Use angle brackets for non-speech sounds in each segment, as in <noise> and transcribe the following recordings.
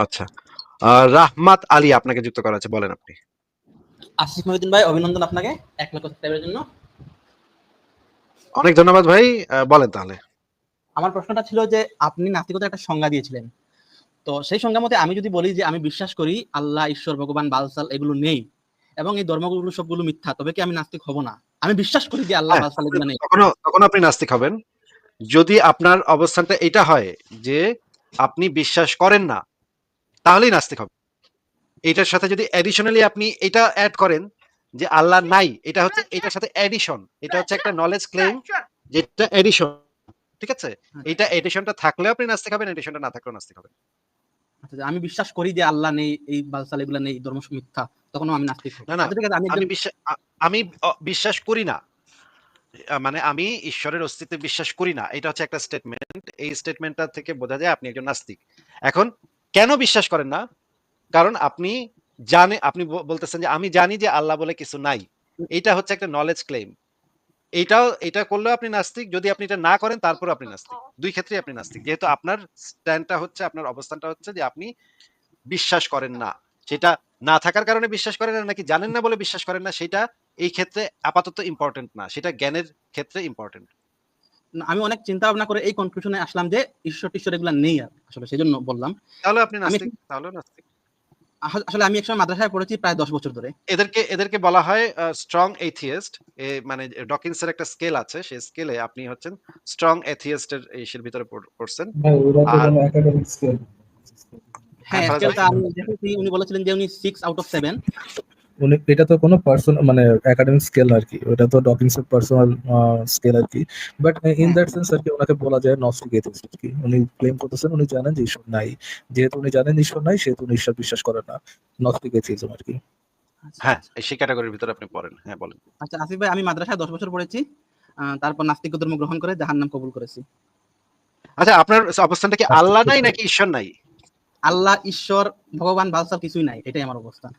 আচ্ছা। রাহমাত আলী আপনাকে যুক্ত করা আছে বলেন আপনি। মহিউদ্দিন ভাই অভিনন্দন আপনাকে এক লক্ষ সাবস্ক্রাইবের জন্য। অনেক ধন্যবাদ ভাই বলেন তাহলে। আমার প্রশ্নটা ছিল যে আপনি একটা সংজ্ঞা দিয়েছিলেন। তো সেই সংজ্ঞা মতে আমি যদি বলি যে আমি বিশ্বাস করি আল্লাহ ঈশ্বর ভগবান বালসাল এগুলো নেই এবং এই ধর্মগুলো সবগুলো মিথ্যা তবে কি আমি নাস্তিক হব না? আমি বিশ্বাস করি যে আল্লাহ হ্যাঁ, বালসাল এগুলো নেই। তখন আপনি নাস্তিক হবেন। যদি আপনার অবস্থানটা এটা হয় যে আপনি বিশ্বাস করেন না তাহলেই নাস্তিক হবে। এটার সাথে যদি অ্যাডিশনালি আপনি এটা অ্যাড করেন যে আল্লাহ নাই এটা হচ্ছে এটার সাথে অ্যাডিশন এটা হচ্ছে একটা নলেজ ক্লেম যেটা এডিশন ঠিক আছে? এটা এডিশনটা থাকলেও আপনি নাস্তিক হবেন এডিশনটা না থাকলেও নাস্তিক হবেন। আচ্ছা, আমি বিশ্বাস করি যে আল্লাহ নেই এই বালসাল এগুলো নেই ধর্ম মিথ্যা তখনও আমি নাস্তিক না, না, আচ্ছা, আমি বিশ্বাস আমি বিশ্বাস করি না। মানে আমি ঈশ্বরের অস্তিত্বে বিশ্বাস করি না। এটা হচ্ছে একটা স্টেটমেন্ট এই স্টেটমেন্টটা থেকে বোঝা যায় আপনি একজন নাস্তিক। এখন কেন বিশ্বাস করেন না? কারণ আপনি জানে, আপনি বলতেছেন যে আমি জানি যে আল্লাহ বলে কিছু নাই। এটা হচ্ছে একটা নলেজ ক্লেম এটাও এটা করলেও আপনি নাস্তিক, যদি আপনি এটা না করেন তারপর আপনি নাস্তিক। দুই ক্ষেত্রেই আপনি নাস্তিক। যেহেতু আপনার স্ট্যান্ডটা হচ্ছে, আপনার অবস্থানটা হচ্ছে যে আপনি বিশ্বাস করেন না। সেটা না থাকার কারণে বিশ্বাস করেন না, নাকি জানেন না বলে বিশ্বাস করেন না, সেটা এই ক্ষেত্রে আপাতত ইম্পর্টেন্ট না। সেটা জ্ঞানের ক্ষেত্রে ইম্পর্টেন্ট আমি অনেক চিন্তা ভাবনা করে এই কনক্লুশনে আসলাম যে ঈশ্বর টিশ্বর এগুলো নেই আর আসলে সেই জন্য বললাম। তাহলে আপনি আমি- নাস্তিক তাহলে নাস্তিক। আসলে আমি একসময় মাদ্রাসায় পড়েছি প্রায় দশ বছর ধরে। এদেরকে এদেরকে বলা হয় স্ট্রং এথিয়েস্ট মানে ডকিন্সের একটা স্কেল আছে সেই স্কেলে আপনি হচ্ছেন স্ট্রং এথিয়েস্টের এর ভিতরে পড়ছেন। হ্যাঁ স্কেলটা আমি দেখেছি উনি বলেছিলেন যে উনি সিক্স আউট অফ সেভেন উনি এটা তো কোনো পার্সোনাল মানে একাডেমিক স্কেল আর কি ওটা তো ডকিংস এর পার্সোনাল স্কেল আর কি বাট ইন দ্যাট সেন্স আর কি ওনাকে বলা যায় নস্টিক এথিস্ট আর কি উনি ক্লেম করতেছেন উনি জানেন যে ঈশ্বর নাই। যেহেতু উনি জানেন ঈশ্বর নাই সেহেতু উনি ঈশ্বর বিশ্বাস করেন না। নস্টিক এথিজম আর কি হ্যাঁ এই সেই ক্যাটাগরির ভিতরে আপনি পড়েন। হ্যাঁ বলেন। আচ্ছা আসিফ ভাই আমি মাদ্রাসায় দশ বছর পড়েছি। আহ, তারপর নাস্তিক ধর্ম গ্রহণ করে জাহান নাম কবুল করেছি। আচ্ছা আপনার অবস্থানটা কি আল্লাহ নাই নাকি ঈশ্বর নাই? আল্লাহ ঈশ্বর ভগবান বালসাল কিছুই নাই। এটাই আমার অবস্থান।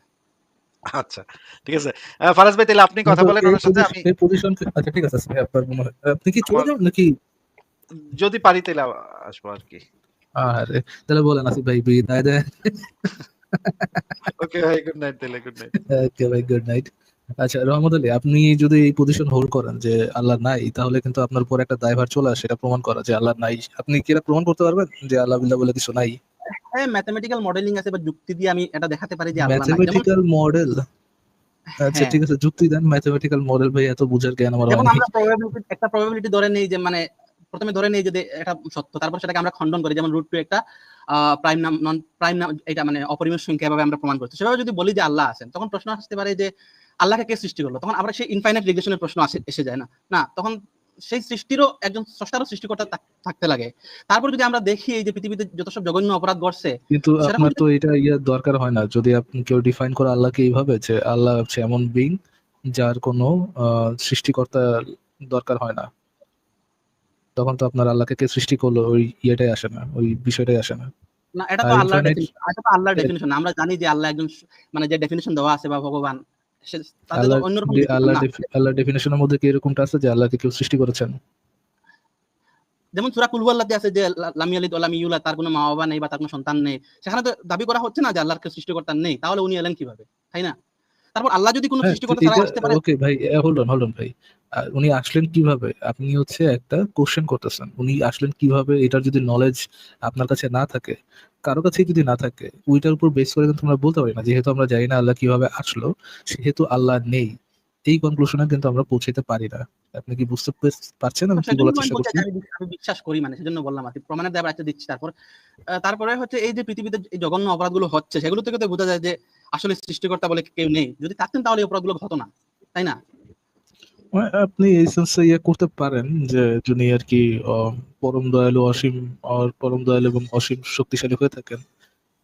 আচ্ছা ঠিক আছে। ফারাজ ভাই তাহলে আপনি কথা বলেন ওনার সাথে আমি পজিশন আচ্ছা ঠিক আছে আপনার মনে হয় আপনি কি চলে যাবেন নাকি? যদি পারি তাহলে আসব আর কি। আরে তাহলে বলেন আসিফ ভাই বিদায় দেয় ওকে ভাই গুড নাইট তাহলে গুড নাইট ওকে ভাই গুড নাইট আচ্ছা রহমত আলী আপনি যদি এই পজিশন হোল্ড করেন যে আল্লাহ নাই তাহলে কিন্তু আপনার উপর একটা দায়ভার চলে আসে এটা প্রমাণ করা যে আল্লাহ নাই। আপনি কি এটা প্রমাণ করতে পারবেন যে আল্লাহ বিল্লাহ বলে কিছু নাই? হ্যাঁ ম্যাথমেটিক্যাল মডেলিং আছে বা যুক্তি দিয়ে আমি এটা দেখাতে পারি যে আল্লাহ ম্যাথমেটিক্যাল মডেল আচ্ছা। ঠিক আছে যুক্তি দেন ম্যাথমেটিক্যাল মডেল ভাই এত বুঝার জ্ঞান আমার যেমন আমরা probability একটা প্রবাবিলিটি ধরে নেই যে মানে প্রথমে ধরে নেই যে এটা সত্য তারপর সেটাকে আমরা খণ্ডন করি যেমন রুট টু একটা প্রাইম নাম নন প্রাইম নাম এটা মানে অপরিমেয় সংখ্যা এভাবে আমরা প্রমাণ করছি। সেভাবে যদি বলি যে আল্লাহ আছেন তখন প্রশ্ন আসতে পারে যে আল্লাহকে কে সৃষ্টি করল? তখন আমরা সেই ইনফাইনাইট রিলেশনের প্রশ্ন আসে এসে যায় না। না তখন সেই সৃষ্টিরও একজন স্রষ্টারও সৃষ্টিকর্তা থাকতে লাগে। তারপর যদি আমরা দেখি এই যে পৃথিবীতে যত সব জঘন্য অপরাধ ঘটছে কিন্তু আপনার তো এটা ইয়ে দরকার হয় না। যদি আপনি কেউ ডিফাইন করে আল্লাহকে এইভাবে যে আল্লাহ হচ্ছে এমন বিং যার কোনো সৃষ্টিকর্তা দরকার হয় না। তখন তো আপনার আল্লাহকে কে সৃষ্টি করল ওই ইয়েটাই আসে না ওই বিষয়টাই আসে না। না এটা তো আল্লাহর এটা তো আল্লাহর ডেফিনেশন আমরা জানি যে আল্লাহ একজন মানে যে ডেফিনিশন দেওয়া আছে বা ভগবান আল্লাহ। ডেফিনেশনের মধ্যে কি এরকমটা আছে যে আল্লাহকে কেউ সৃষ্টি করেছেন? যেমন সূরা আছে যে তার কোনো মা বাবা নেই বা তার কোনো সন্তান নেই। সেখানে তো দাবি করা হচ্ছে না যে আল্লাহর কেউ সৃষ্টিকর্তা নেই। তাহলে উনি এলেন কীভাবে? তাই না? তারপর আল্লাহ যদি কোনো সৃষ্টিকর্তা ছাড়া আসতে পারে ওকে ভাই হোল্ড অন হোল্ড অন ভাই। আহ, উনি আসলেন কীভাবে? আপনি হচ্ছে একটা কোশ্চেন করতেছেন। উনি আসলেন কীভাবে? এটার যদি নলেজ আপনার কাছে না থাকে কারও কাছে যদি না থাকে ওইটার উপর বেস করে কিন্তু আমরা বলতে পারি না। যেহেতু আমরা জানি না আল্লাহ কীভাবে আসলো সেহেতু আল্লাহ নেই এই কনক্লুশনে কিন্তু আমরা পৌঁছাতে পারি না। আপনি কি বুঝতে পেরেছ- পারছেন? আমি কি বলার চেষ্টা করছি? আমি বিশ্বাস- করি মানে সেজন্য বললাম আর কি। প্রমাণের দায় একটা দিচ্ছি তারপর। তারপরে হচ্ছে এই যে পৃথিবীতে এই জঘন্য অপরাধগুলো হচ্ছে সেগুলো থেকে তো বোঝা যায় যে আসলে সৃষ্টিকর্তা বলে কেউ নেই। যদি থাকতেন তাহলে এই অপরাধগুলো হতো না তাই না? আপনি এই সেন্সে ইয়ে করতে পারেন যে যিনি আর কি আহ, পরম দয়ালু অসীম আর পরম দয়ালু এবং অসীম শক্তিশালী হয়ে থাকেন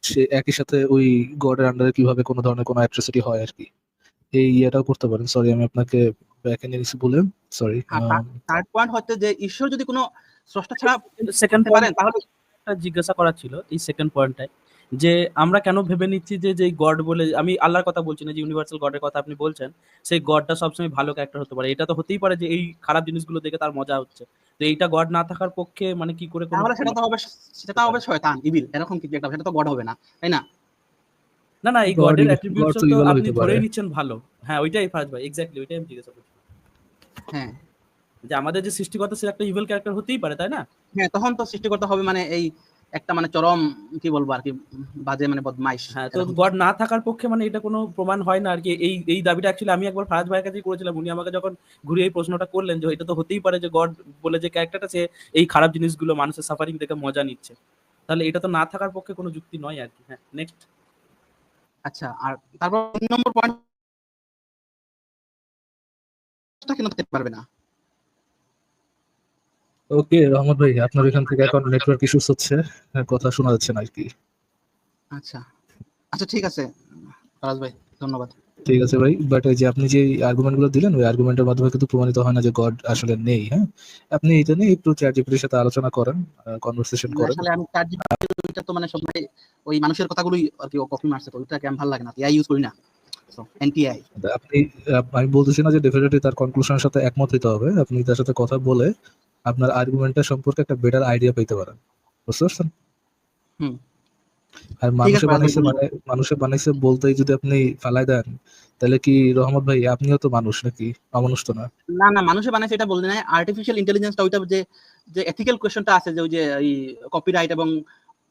সে একই সাথে ওই গডের আন্ডারে কীভাবে কোনো ধরনের কোনো অ্যাট্রোসিটি হয় আর কি। এই ইয়েটাও করতে পারেন। সরি আমি আপনাকে ব্যাক এন্ড নিছি বলে। সরি থার্ড পয়েন্ট হচ্ছে যে ঈশ্বর যদি কোনো স্রষ্টা ছাড়া সেকেন্ড পারেন তাহলে জিজ্ঞাসা করা ছিল এই সেকেন্ড পয়েন্টটাই যে আমরা কেন ভেবে নিচ্ছি যে যে গড বলে আমি আল্লাহর কথা বলছি না যে ইউনিভার্সাল গডের কথা আপনি বলছেন সেই গডটা সবসময় ভালো ক্যারেক্টার হতে পারে। এটা তো হতেই পারে যে এই খারাপ জিনিসগুলো দেখে তার মজা হচ্ছে। তো এইটা গড না থাকার পক্ষে মানে কি করে তাহলে সেটা তো হবে সেটা হবে শয়তান ইবিল এরকম কিছু একটা সেটা তো গড হবে না তাই না? না না এই গডের অ্যাট্রিবিউটস তো আপনি। ধরেই নিচ্ছেন ভালো। হ্যাঁ ওইটাই ফার্স্ট ভাই এক্স্যাক্টলি ওইটাই আমি জিজ্ঞাসা করছি। হ্যাঁ। যে আমাদের যে সৃষ্টিকর্তা সে একটা ইভিল ক্যারেক্টার হতেই পারে তাই না? হ্যাঁ তখন তো সৃষ্টিকর্তা হবে মানে এই একটা মানে চরম কি বলব আর কি বাজে মানে বদমাইশ হ্যাঁ তো গড না থাকার পক্ষে মানে এটা কোনো প্রমাণ হয় না আর কি। এই এই দাবিটা অ্যাকচুয়ালি আমি একবার ফারাজ ভাইয়ের কাছেই করেছিলাম। উনি আমাকে যখন ঘুরে এই প্রশ্নটা করলেন যে এটা তো হতেই পারে যে গড বলে যে ক্যারেক্টারটা সে এই খারাপ জিনিসগুলো মানুষের সাফারিং দেখে মজা নিচ্ছে। তাহলে এটা তো না থাকার পক্ষে কোনো যুক্তি নয় আর কি। হ্যাঁ নেক্সট আচ্ছা আর তারপর নম্বর পয়েন্ট কেন থাকতে পারবে না? ওকে রহমত ভাই আপনার এখান থেকে এখন নেটওয়ার্ক ইস্যুস হচ্ছে হ্যাঁ, কথা শোনা যাচ্ছে না আর কি। আচ্ছা আচ্ছা ঠিক আছে ফরাজ ভাই ধন্যবাদ। ঠিক আছে ভাই বাট ওই যে আপনি যে আর্গুমেন্টগুলো দিলেন ওই আর্গুমেন্টের মাধ্যমে কিন্তু প্রমাণিত হয় না যে গড আসলে নেই হ্যাঁ? আপনি এটা নিয়ে একটু চ্যাট জিপিটির সাথে আলোচনা করেন কনভারসেশন করেন। আসলে আমি জিবি ওইটা তো মানে সবাই ওই মানুষের কথাগুলোই আর কি কপি মারছে তো ওইটাকে আমি ভালো লাগে না এআই ইউজ করি না। এনটিআই আপনি আমি বলতেছি না যে ডেফিনেটলি তার কনক্লুশনের সাথে একমত হতে হবে আপনি তার সাথে কথা বলে আপনার আর্গুমেন্টটা সম্পর্কে একটা বেটার আইডিয়া পেতে পারেন। বুঝতে পারছেন? হুম। আর মানুষে বানাইছে মানে মানুষে বানাইছে বলতেই যদি আপনি ফালাই দেন তাহলে কি রহমত ভাই আপনিও তো মানুষ নাকি? অমানুষ তো না। না না মানুষে বানাইছে এটা বলতে নাই। আর্টিফিশিয়াল ইন্টেলিজেন্সটা ওইটা যে যে এথিক্যাল কোয়েশ্চনটা আছে যে ওই যে এই কপিরাইট এবং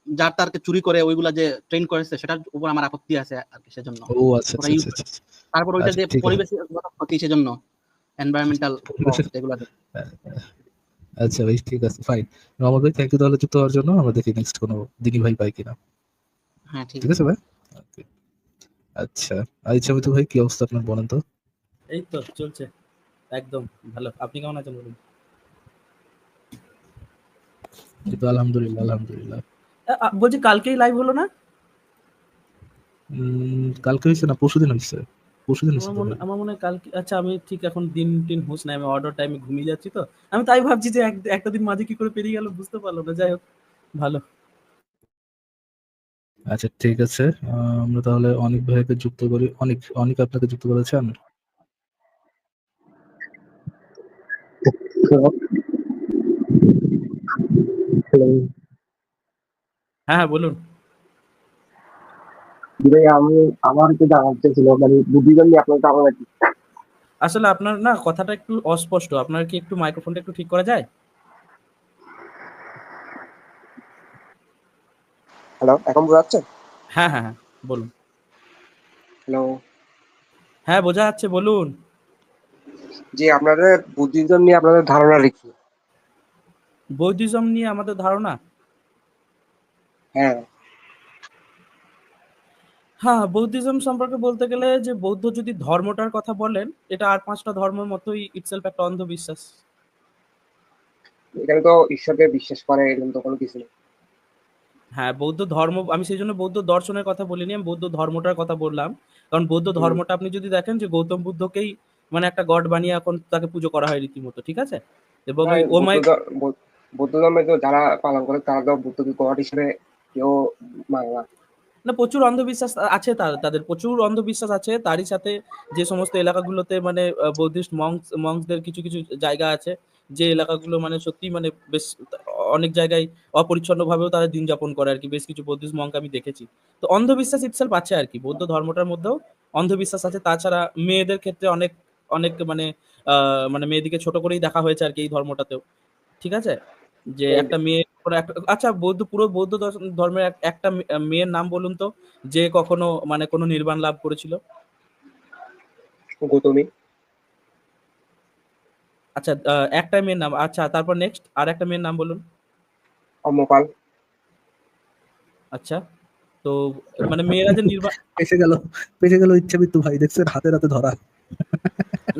যার তারকে চুরি করে ওইগুলা যে ট্রেন করেছে সেটার উপর আমার আপত্তি আছে আর কি সেজন্য। ও আচ্ছা আচ্ছা আচ্ছা, আচ্ছা। তারপর ওইটা যে পরিবেশের ক্ষতি সেজন্য এনভায়রনমেন্টাল এগুলা আচ্ছা ভাই ঠিক আছে ফাইন রহমত ভাই থ্যাংক ইউ তাহলে যুক্ত হওয়ার জন্য আমরা দেখি নেক্সট কোনো দিনী ভাই পাই কিনা। হ্যাঁ ঠিক আছে ভাই. আচ্ছা আচ্ছা তো ভাই কি অবস্থা আপনার বলেন তো? এই তো চলছে একদম ভালো। আপনি কেমন আছেন বলুন? এই তো আলহামদুলিল্লাহ আলহামদুলিল্লাহ। বলছি কালকেই লাইভ হলো না? উম, কালকে হয়েছে না পরশুদিন হয়েছে পরশুদিন হয়েছে। আমার মনে আমার মনে হয় কালকে আচ্ছা আমি ঠিক এখন দিন টিন হুঁশ নাই আমি অর্ডার টাইমে ঘুমিয়ে যাচ্ছি তো। আমি তাই ভাবছি যে একটা দিন মাঝে কি করে পেরিয়ে গেল বুঝতে পারলাম না। যাই হোক ভালো। আচ্ছা ঠিক আছে। আহ, আমরা তাহলে অনেক ভাইকে যুক্ত করি। অনেক অনেক আপনাকে যুক্ত করেছেন হ্যালো হ্যাঁ হ্যাঁ বলুন। ভাই আমি আমার একটু ছিল মানে আপনার ধারণা কি? আসলে আপনার না কথাটা একটু অস্পষ্ট আপনার কি একটু মাইক্রোফোনটা একটু ঠিক করা যায়? হ্যালো এখন বোঝা যাচ্ছে? হ্যাঁ হ্যাঁ হ্যাঁ বলুন। হ্যালো হ্যাঁ বোঝা যাচ্ছে বলুন। যে আপনাদের বুদ্ধিজন নিয়ে আপনাদের ধারণা কি? বৌদ্ধিজম নিয়ে আমাদের ধারণা? হ্যাঁ। হ্যাঁ বৌদ্ধিজম সম্পর্কে বলতে গেলে যে বৌদ্ধ যদি ধর্মটার কথা বলেন এটা আর পাঁচটা ধর্মের মতোই ইটসেলফ একটা অন্ধবিশ্বাস। এখানে তো ঈশ্বরকে বিশ্বাস করে এরকম তো কোনো কিছু নেই। হ্যাঁ বৌদ্ধ ধর্ম আমি সেই জন্য বৌদ্ধ দর্শনের কথা বলিনি আমি বৌদ্ধ ধর্মটার কথা বললাম। কারণ বৌদ্ধ ধর্মটা আপনি যদি দেখেন যে গৌতম বুদ্ধকেই মানে একটা গড বানিয়ে এখন তাকে পুজো করা হয় রীতিমতো ঠিক আছে? এবং ওই ওমাই বৌদ্ধ ধর্মে তো যারা পালন করে তারা তো বুদ্ধকে গড হিসেবে কেউ মানে না। না, প্রচুর অন্ধবিশ্বাস আছে তাদের প্রচুর অন্ধবিশ্বাস আছে। তারই সাথে যে সমস্ত এলাকাগুলোতে মানে বৌদ্ধিস্ট মংস মংসদের কিছু কিছু জায়গা আছে, যে এলাকাগুলো মানে সত্যি মানে বেশ অনেক জায়গায় অপরিচ্ছন্ন ভাবেও তারা দিন যাপন করে আর কি। বেশ কিছু বৌদ্ধিস্ট মঙ্ক আমি দেখেছি। তো অন্ধবিশ্বাস ইটসেলফ আছে আর কি, বৌদ্ধ ধর্মটার মধ্যেও অন্ধবিশ্বাস আছে। তাছাড়া মেয়েদের ক্ষেত্রে অনেক অনেক মানে মানে মেয়েদিকে ছোট করেই দেখা হয়েছে আর কি এই ধর্মটাতেও। ঠিক আছে? যে একটা মেয়ে একটা আচ্ছা বৌদ্ধ পুরো বৌদ্ধ ধর্মের একটা মেয়ের নাম বলুন তো যে কখনো মানে কোনো নির্বাণ লাভ করেছিল? গৌতমী। আচ্ছা আহ, একটা মেয়ের নাম আচ্ছা তারপর নেক্সট আর একটা মেয়ের নাম বলুন। অম্মপাল আচ্ছা তো মানে মেয়েরা যে নির্বাণ <laughs> পেছে গেল পেছে গেল ইচ্ছা মৃত্যু ভাই দেখছেন হাতে হাতে ধরা।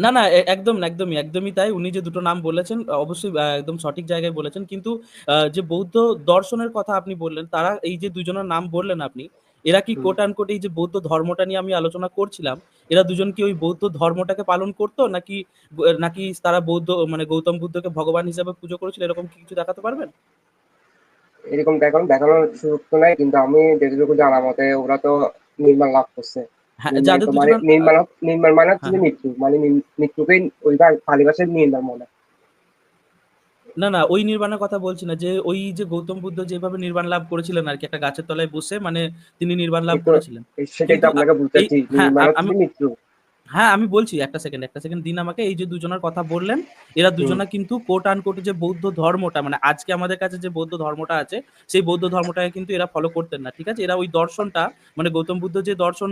না না একদম একদমই একদমই তাই। উনি যে দুটো নাম বলেছেন অবশ্যই একদম সঠিক জায়গায় বলেছেন। কিন্তু যে বৌদ্ধ দর্শনের কথা আপনি বললেন তারা এই যে দুজনের নাম বললেন আপনি এরা কি। কোট আনকোট এই যে বৌদ্ধ ধর্মটা নিয়ে আমি আলোচনা করছিলাম এরা দুজন কি ওই বৌদ্ধ ধর্মটাকে পালন করতো? নাকি নাকি তারা বৌদ্ধ মানে গৌতম বুদ্ধকে ভগবান হিসেবে পুজো করেছিল? এরকম কি কিছু দেখাতে পারবেন? এরকম দেখানো দেখানোর সুযোগ তো নাই কিন্তু আমি যেটুকু জানা মতে ওরা তো নির্মাণ লাভ করছে। নির্মাণ তো মানে হচ্ছে হ্যাঁ। মৃত্যু মানে ওই নির্মাণ মনে। না না ওই নির্বাণের কথা বলছি না যে ওই যে গৌতম বুদ্ধ যেভাবে নির্বাণ লাভ করেছিলেন আর কি একটা গাছের তলায় বসে মানে তিনি নির্বাণ লাভ করেছিলেন। সেটাই তো আপনাকে বলতে চাচ্ছি হ্যাঁ, আমি- বলছি একটা সেকেন্ড একটা সেকেন্ড দিন আমাকে এই যে দুজনের কথা বললেন এরা দুজনা কিন্তু কোট আন কোট যে বৌদ্ধ ধর্মটা মানে আজকে আমাদের কাছে যে বৌদ্ধ ধর্মটা আছে সেই বৌদ্ধ ধর্মটাকে কিন্তু এরা ফলো করতেন না ঠিক আছে? এরা ওই দর্শনটা মানে গৌতম বুদ্ধ যে দর্শন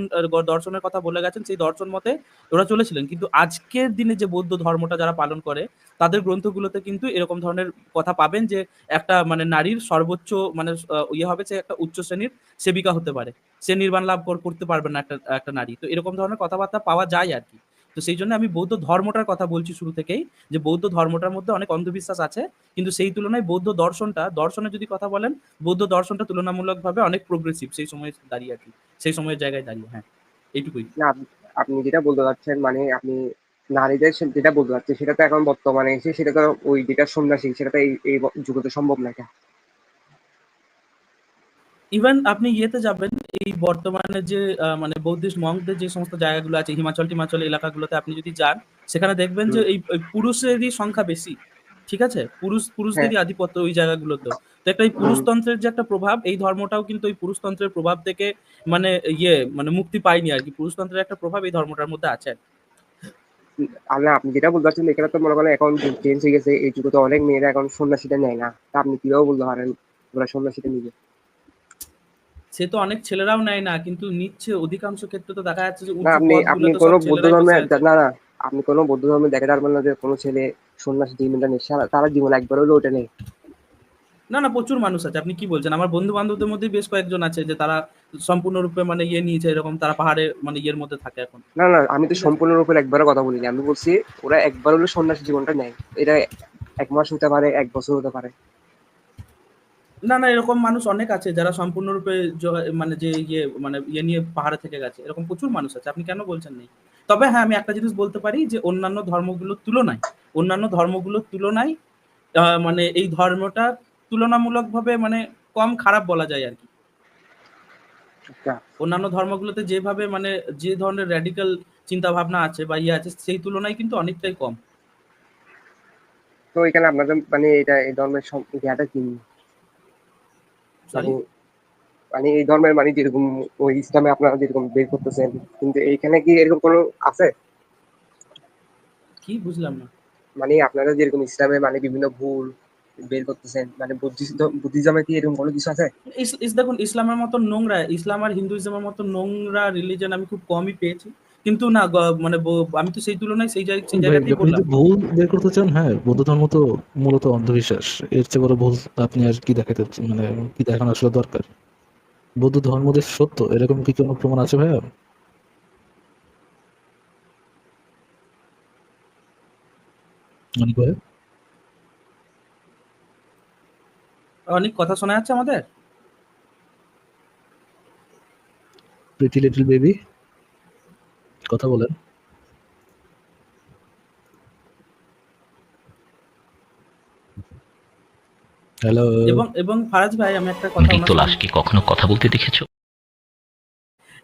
দর্শনের কথা বলে গেছেন সেই দর্শন মতে ওরা চলেছিলেন। কিন্তু আজকের দিনে যে বৌদ্ধ ধর্মটা যারা পালন করে তাদের গ্রন্থগুলোতে কিন্তু এরকম ধরনের কথা পাবেন যে একটা মানে নারীর সর্বোচ্চ মানে ইয়ে হবে যে একটা উচ্চ শ্রেণির সেবিকা হতে পারে। সে নির্বাণ লাভ কর- করতে পারবে না একটা একটা নারী। তো এরকম ধরনের কথাবার্তা পাওয়া যায় আর কি। তো সেই জন্য আমি বৌদ্ধ ধর্মটার কথা বলছি শুরু থেকেই, যে বৌদ্ধ ধর্মটার মধ্যে অনেক অন্ধবিশ্বাস আছে। কিন্তু সেই তুলনায় বৌদ্ধ দর্শনটা দর্শনে যদি কথা বলেন, বৌদ্ধ দর্শনটা তুলনামূলকভাবে অনেক প্রোগ্রেসিভ সেই সময় দাঁড়িয়ে আর কি। সেই সময়ের জায়গায় দাঁড়িয়ে হ্যাঁ। এইটুকুই। আপনি যেটা বলতে চাচ্ছেন মানে আপনি নারীদের যেটা বলতে চাচ্ছেন, সেটা তো এখন বর্তমানে এসে সেটা তো ওই যেটা সন্ন্যাসী, সেটা তো এই এই ব- যুগে তো সম্ভব না। ইভেন আপনি ইয়েতে যাবেন এই বর্তমানে যে মানে বৌদ্ধিস্ট মঙ্কদের যে সমস্ত জায়গাগুলো আছে হিমাচল টিমাচল এলাকাগুলোতে আপনি যদি যান সেখানে দেখবেন যে এই এই পুরুষেরই সংখ্যা বেশি ঠিক আছে? পুরুষ পুরুষদেরই আধিপত্য ওই জায়গাগুলোতে। তো একটা এই পুরুষতন্ত্রের যে একটা প্রভাব এই ধর্মটাও কিন্তু ওই পুরুষতন্ত্রের প্রভাব থেকে মানে ইয়ে মানে মুক্তি পায়নি আর কি। পুরুষতন্ত্রের একটা প্রভাব এই ধর্মটার মধ্যে আছে। না আপনি যেটা বলতে চাচ্ছেন এখানে তো মনে করেন এখন চেঞ্জ হয়ে গেছে এই যুগে তো অনেক মেয়েরা এখন সন্ন্যাসীটা নেয় না। তা আপনি কীভাবে বলতে পারেন? ওরা সন্ন্যাসীটা নিবে সে তো অনেক ছেলেরাও নেয় না কিন্তু নিচ্ছে। অধিকাংশ ক্ষেত্রে তো দেখা যাচ্ছে যে আপনি আপনি কোনো বৌদ্ধ ধর্মে না না আপনি কোনো বৌদ্ধ ধর্মে দেখে পারবেন না যে কোনো ছেলে সন্ন্যাসী জীবনটা সারা- তারা জীবন একবার হলেও ওটা নেই। না না প্রচুর মানুষ আছে। আপনি কি বলছেন? আমার বন্ধু বান্ধবদের মধ্যে বেশ কয়েকজন আছে যে তারা সম্পূর্ণরূপে মানে ইয়ে নিয়েছে এরকম তারা পাহাড়ে মানে ইয়ের মধ্যে থাকে এখন। না না আমি তো সম্পূর্ণরূপে একবারও কথা বলিনি। আমি বলছি ওরা একবার হলেও সন্ন্যাসী জীবনটা নেয়। এটা এক মাস হতে পারে এক বছর হতে পারে। না না এরকম মানুষ অনেক আছে যারা সম্পূর্ণরূপে মানে যে ইয়ে মানে ইয়ে নিয়ে পাহাড়ে থেকে গেছে এরকম প্রচুর মানুষ আছে আপনি কেন বলছেন নেই? তবে হ্যাঁ আমি একটা জিনিস বলতে পারি যে অন্যান্য ধর্মগুলোর তুলনায় অন্যান্য ধর্মগুলোর তুলনায় মানে এই ধর্মটা তুলনামূলকভাবে মানে কম খারাপ বলা যায় আর কি। আচ্ছা। অন্যান্য ধর্মগুলোতে যেভাবে মানে যে ধরনের র্যাডিক্যাল চিন্তা ভাবনা আছে বা ইয়ে আছে সেই তুলনায় কিন্তু অনেকটাই কম। তো এখানে আপনাদের মানে এটা এই ধর্মের ইতিহাসটা কি? মানে মানে এই ধর্মের মানে যেরকম ওই ইসলামে আপনারা যেরকম বের করতেছেন কিন্তু এইখানে কি এরকম কোনো আছে? কি বুঝলাম না। মানে আপনারা যেরকম ইসলামে মানে বিভিন্ন ভুল বের করতেছেন মানে বুদ্ধিজমে কি এরকম কোনো কিছু আছে? দেখুন ইসলামের মতো নোংরা ইসলাম আর হিন্দুইজমের মতো নোংরা রিলিজন আমি খুব কমই পেয়েছি। কিন্তু না মানে আমি তো সেই তুলনায় সেই সেই জায়গাতেই বললাম ভুল বের করতে চান হ্যাঁ বৌদ্ধ ধর্ম তো মূলত অন্ধবিশ্বাস। এর চেয়ে বড় ভুল আপনি আর কি দেখাতে মানে কি দেখানো আসলে দরকার? বৌদ্ধ ধর্ম যে সত্য এরকম কি কোনো প্রমাণ আছে ভাইয়া? অনেক কথা শোনা যাচ্ছে আমাদের? Pretty little baby. কথা বলেন। হ্যালো এবং এবং ফারাজ ভাই আমি একটা কথা ওনার লাশকে কখনো কথা বলতে দেখেছ?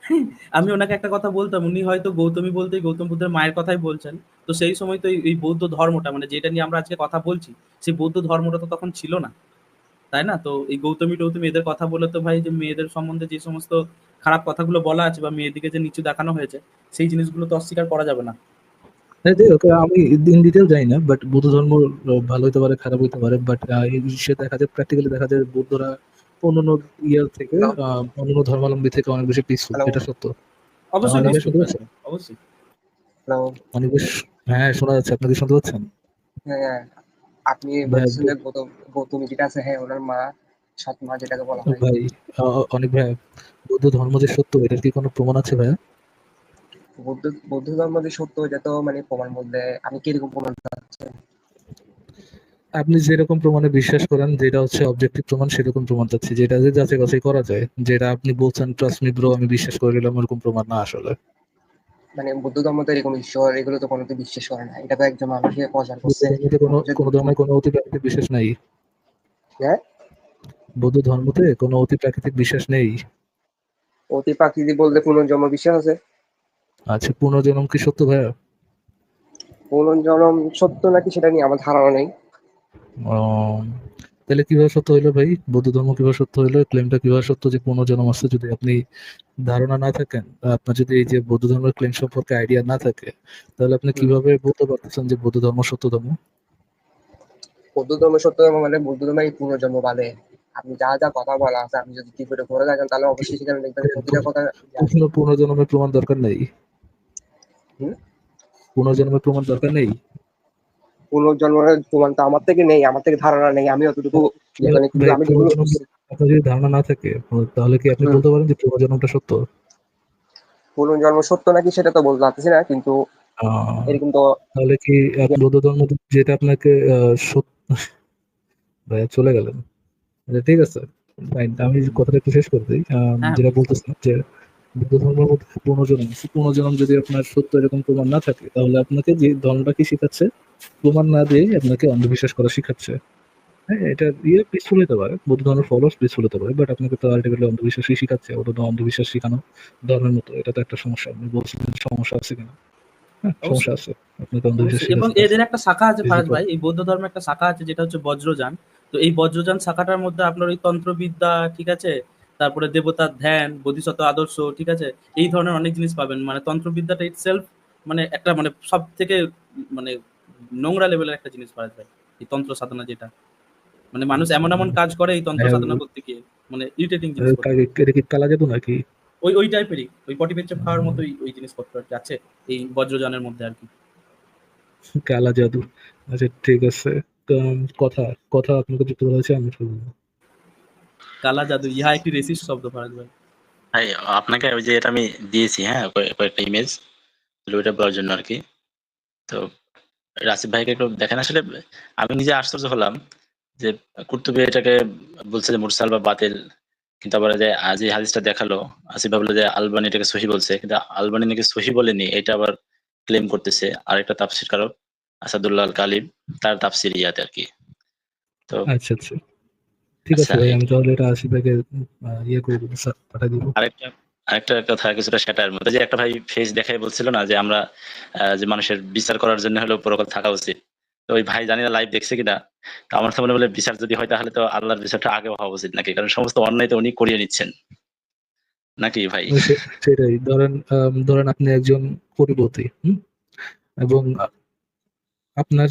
<laughs> আমি ওনাকে একটা কথা বলতাম উনি হয়তো গৌতমী বলতে গৌতম বুদ্ধের মায়ের কথাই বলছেন। তো সেই সময় তো এই- এই বৌদ্ধ ধর্মটা মানে যেটা নিয়ে আমরা আজকে কথা বলছি সেই বৌদ্ধ ধর্মটা তো তখন ছিল না। তাই না? তো এই গৌতমী টৌতমী এদের কথা বলে তো ভাই যে মেয়েদের সম্বন্ধে যে সমস্ত খারাপ কথাগুলো বলা আছে বা মেয়েদিকে যে নিচু দেখানো হয়েছে সেই জিনিসগুলো তো অস্বীকার করা যাবে না। হ্যাঁ আমি দিন ডিটেল যাই না বাট বৌদ্ধ ধর্ম ভালো হতে পারে খারাপ হতে পারে বাট সে দেখা যায় প্র্যাকটিক্যালি দেখা যায় বৌদ্ধরা অন্যান্য ইয়ার থেকে আহ, অন্যান্য ধর্মাবলম্বী থেকে অনেক বেশি পিসফুল এটা সত্য। অবশ্যই শুনতে পাচ্ছেন? অবশ্যই। অনেক বেশ হ্যাঁ শোনা যাচ্ছে আপনি শুনতে পাচ্ছেন? হ্যাঁ আপনি গৌতমী যেটা আছে হ্যাঁ ওনার মা যেটাকে বলা হয়। ভাই অনেক ভাই বৌদ্ধ ধর্ম যে সত্য এটার কি কোনো প্রমাণ আছে ভাইয়া বৌদ্ধ বৌদ্ধ ধর্ম যে সত্য এটা তো মানে প্রমাণ বলতে আমি কীরকম প্রমাণ আপনি যেরকম প্রমাণে বিশ্বাস করেন যেটা হচ্ছে অবজেক্টিভ প্রমাণ সেরকম প্রমাণ চাচ্ছি। যেটা যে যাচাই বাছাই করা যায় যেটা আপনি বলছেন ট্রাস্ট মি ব্রো আমি বিশ্বাস করে নিলাম এরকম প্রমাণ না আসলে। মানে বৌদ্ধ ধর্ম তো এরকম ঈশ্বর এগুলো তো কোনোদিন বিশ্বাস করে না। এটা তো একজন মানুষের প্রচার করছে। কোনো কোনো ধরনের কোনো অতিবাহিত বিশ্বাস নাই। হ্যাঁ? বৌদ্ধ ধর্মতে কোনো অতি প্রাকৃতিক বিশ্বাস নেই? অতি প্রাকৃতিক বলতে পুনর্জন্ম বিশ্বাস আছে। আচ্ছা পুনর্জন্ম কি সত্য ভাইয়া? পুনর্জন্ম সত্য নাকি সেটা নিয়ে আমার ধারণা নেই। তাহলে কীভাবে সত্য হইল ভাই? বৌদ্ধ ধর্ম কীভাবে সত্য হইল? ক্লেমটা কীভাবে সত্য যে পুনর্জন্ম আছে যদি আপনি ধারণা না থাকেন বা আপনার যদি এই যে বৌদ্ধ ধর্মের ক্লেম সম্পর্কে আইডিয়া না থাকে তাহলে আপনি কীভাবে বলতে পারতেছেন যে বৌদ্ধ ধর্ম সত্য ধর্ম? বৌদ্ধ ধর্ম সত্য ধর্ম মানে বৌদ্ধ ধর্ম এই পুনর্জন্ম বাদে। আপনি যা যা কথা বলা আছে আপনি যদি কি করে থাকেন তাহলে অবশ্যই সেখানে দেখবেন প্রতিটা কথা কোনো পুনর্জন্মের প্রমাণ দরকার নেই? পুনর্জন্মের প্রমাণ দরকার নেই? পুনর্জন্মের প্রমাণ তো আমার থেকে নেই আমার থেকে ধারণা নেই আমি অতটুকু মানে আমি আপনার যদি ধারণা না থাকে তাহলে কি আপনি বলতে পারেন যে পুনর্জন্মটা সত্য? পুনর্জন্ম সত্য নাকি সেটা তো বলতে পারতেছি না কিন্তু এরকম তো তাহলে কি বৌদ্ধ ধর্ম যেটা আপনাকে সত্য চলে গেলেন। ঠিক আছে। আমি কথাটা একটু শেষ করে দিই হ্যাঁ। যেটা বলতেছিলাম যে বৌদ্ধ ধর্মের মধ্যে পুনর্জন্ম আছে। পুনর্জন্ম যদি আপনার সত্য এরকম প্রমাণ না থাকে তাহলে আপনাকে যে ধর্মটা কি শেখাচ্ছে প্রমাণ না দিয়ে আপনাকে অন্ধবিশ্বাস করা শেখাচ্ছে। হ্যাঁ এটা ইয়ে পিসফুল হতে পারে বৌদ্ধ ধর্মের ফলোস পিসফুল হতে পারে বাট আপনাকে তো আলটিমেটলি অন্ধবিশ্বাসই শেখাচ্ছে ওটা তো অন্ধবিশ্বাস শেখানো ধর্মের মতো এটা তো একটা সমস্যা। আপনি বলছেন সমস্যা আছে কিনা? হ্যাঁ সমস্যা আছে। আপনাকে অন্ধবিশ্বাস এবং এদের একটা শাখা আছে ফারাজ ভাই এই বৌদ্ধ ধর্মের একটা শাখা আছে যেটা হচ্ছে বজ্রযান। তো এই বজ্রযান শাখাটার মধ্যে আপনার ওই তন্ত্রবিদ্যা ঠিক আছে? তারপরে দেবতার ধ্যান বোধিসত্ত্ব আদর্শ ঠিক আছে? এই ধরনের অনেক জিনিস পাবেন। মানে তন্ত্রবিদ্যাটা ইট সেলফ মানে একটা মানে সব থেকে মানে নোংরা লেভেলের একটা জিনিস ফারাজ যায় এই তন্ত্র সাধনা যেটা। মানে মানুষ এমন এমন কাজ করে এই তন্ত্র হ্যাঁ, সাধনা করতে গিয়ে মানে ইরিটেটিং জিনিস কালা যাদু নাকি? ওই ওই টাইপেরই ওই পটি পেচে খাওয়ার মতোই ওই জিনিসপত্র আর আছে এই বজ্রযানের মধ্যে আর কি। কালা জাদু। আচ্ছা ঠিক আছে। কথা কথা আপনাকে যুক্ত করা হয়েছে আমি শুনব কালা জাদু ইহা একটি রেসিস্ট শব্দ ফারাজ ভাই। ভাই আপনাকে ওই যে এটা আমি দিয়েছি হ্যাঁ কয়েকটা ইমেজ ওইটা বলার জন্য আর কি। তো রাসিফ ভাইকে একটু দেখেন আসলে আমি নিজে আশ্চর্য হলাম যে কুর্তুবি এটাকে বলছে যে মুরসাল বা বাতিল কিন্তু আবার যে আজ এই হাদিসটা দেখাল আসিফ ভাবলো যে আলবানি এটাকে সহি বলছে কিন্তু আলবানি নাকি সহি বলেনি এটা আবার ক্লেম করতেছে আরেকটা তাফসির কারক আসাদুল্লাহ আল কালিব তার তাফসির ইয়াতে আর কি তো আচ্ছা আচ্ছা। ঠিক আছে আচ্ছা, ভাই আমি তাহলে এটা আশি থেকে আহ, ইয়ে করে দেবো স্যার পাঠিয়ে দিব। আরেকটা আরেকটা কথা কিছুটা সেটার মধ্যে যে একটা ভাই ফেস দেখাই বলছিল না যে আমরা যে মানুষের বিচার করার জন্য হলেও পরকাল থাকা উচিত। তো ওই ভাই জানি না লাইভ দেখছে কিনা তো আমার তো মনে বলে বিচার যদি হয় তাহলে তো আল্লাহর বিচারটা আগে হওয়া উচিত নাকি? কারণ সমস্ত অন্যায় তো উনি করিয়ে নিচ্ছেন। নাকি ভাই? সেটাই। ধরেন ধরেন আপনি একজন কোটিপতি হুম? এবং আপনার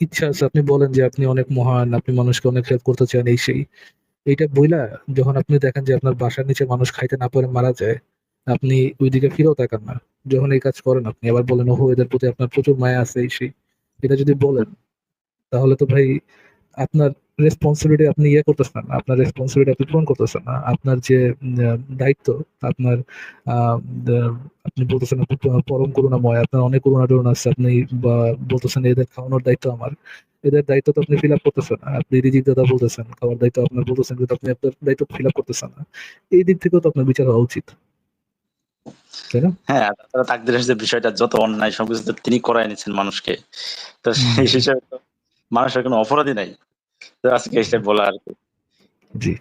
ইচ্ছা আছে, আপনি বলেন যে আপনি অনেক মহান, আপনি মানুষকে অনেক হেল্প করতে চান, এই সেই। এইটা বইলা যখন আপনি দেখেন যে আপনার বাসার নিচে মানুষ খাইতে না পারে, মারা যায়, আপনি ওইদিকে ফিরেও তাকান না। যখন এই কাজ করেন আপনি, আবার বলেন, ওহো, এদের প্রতি আপনার প্রচুর মায়া আছে, এই সেই। এটা যদি বলেন, তাহলে তো ভাই আপনার রেসপন্সিবিলিটি আপনি ইয়ে করতেছেন না আপনার রেসপন্সিবিলিটি আপনি পূরণ করতেছেন না। আপনার যে দায়িত্ব আপনার আপনি বলতেছেন আপনি পরম করুণাময় আপনার অনেক করুণা টরুণা আছে আপনি বলতেছেন এদের খাওয়ানোর দায়িত্ব আমার। এদের দায়িত্ব তো আপনি ফিল আপ করতেছেন না আপনি রিজিক দাদা বলতেছেন খাওয়ার দায়িত্ব আপনার বলতেছেন কিন্তু আপনি আপনার দায়িত্ব ফিল আপ করতেছেন না। এই দিক থেকেও তো আপনার বিচার হওয়া উচিত। তাই না? হ্যাঁ তাকদিরের যে বিষয়টা যত অন্যায় সবকিছু তিনি করাই নিচ্ছেন মানুষকে। তো সেই হিসাবে মানুষের কোনো অপরাধী নাই। তো আজকে এসে বলা আর কি। জি।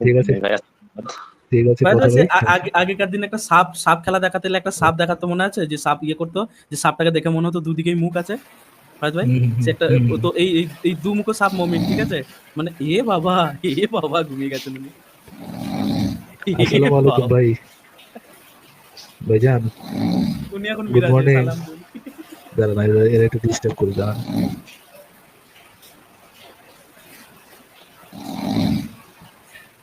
ঠিক আছে। ভাই ভাই, ভাই, ভাই আগেকার দিনে একটা সাপ সাপ খেলা দেখাতে একটা সাপ দেখাতো মনে আছে? যে সাপ ইয়ে করতো যে সাপটাকে দেখে মনে হতো দুদিকেই মুখ আছে। ফারাজ ভাই হুম, হুম, সে একটা হুম, হুম। তো এই এই- দু মুখো সাপ মমিন ঠিক আছে? মানে এ বাবা এ বাবা ঘুমিয়ে গেছেন উনি। আসসালামু আলাইকুম ভাই। ভাইজান উনি এখন বিরাজে. সালাম এরা এরা একটু ডিস্টার্ব করে দাঁড়ান।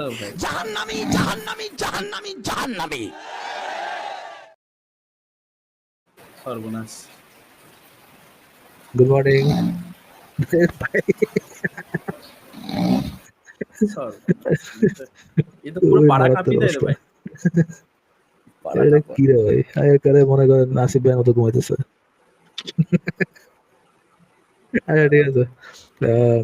ভাই ভাই। সর্বনাশ। গুড মর্নিং এ পুরো পাড়া কাঁপিয়ে দেয় ভাই। পাড়া এটা কাঁপায়। কি রে ভাই? মনে করেন নাসিব ভাইয়ের মতো ঘুমাইতেছে। আচ্ছা ঠিক আছে। আহ,